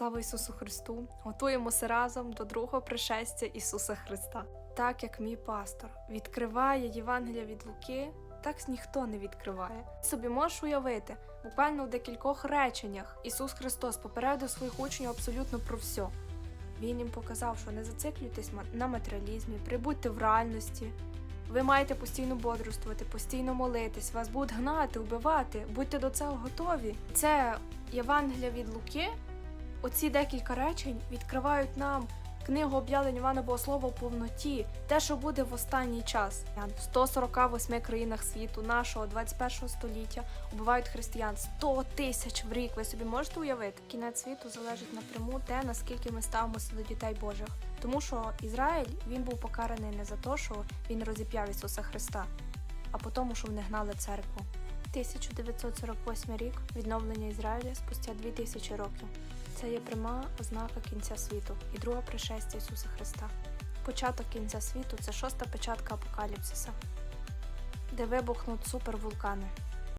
Слава Ісусу Христу! Готуємося разом до другого пришестя Ісуса Христа. Так як мій пастор відкриває Євангелія від Луки, так ніхто не відкриває. Собі можеш уявити, буквально в декількох реченнях Ісус Христос попередив своїх учнів абсолютно про все. Він їм показав, що не зациклюйтесь на матеріалізмі, прибудьте в реальності. Ви маєте постійно бодрствувати, постійно молитись, вас будуть гнати, вбивати, будьте до цього готові. Це Євангелія від Луки. Оці декілька речень відкривають нам книгу об'явлень Івана Богослова в повноті, те, що буде в останній час. В 148 країнах світу нашого 21 століття убивають християн 100 тисяч в рік. Ви собі можете уявити? Кінець світу залежить напряму те, наскільки ми ставимося до дітей Божих. Тому що Ізраїль він був покараний не за те, що він розіп'яв Ісуса Христа, а по тому, що вони гнали церкву. 1948 рік відновлення Ізраїля спустя 2000 років. Це є пряма ознака кінця світу і друга пришестя Ісуса Христа. Початок кінця світу це шоста печатка апокаліпсиса, де вибухнуть супервулкани.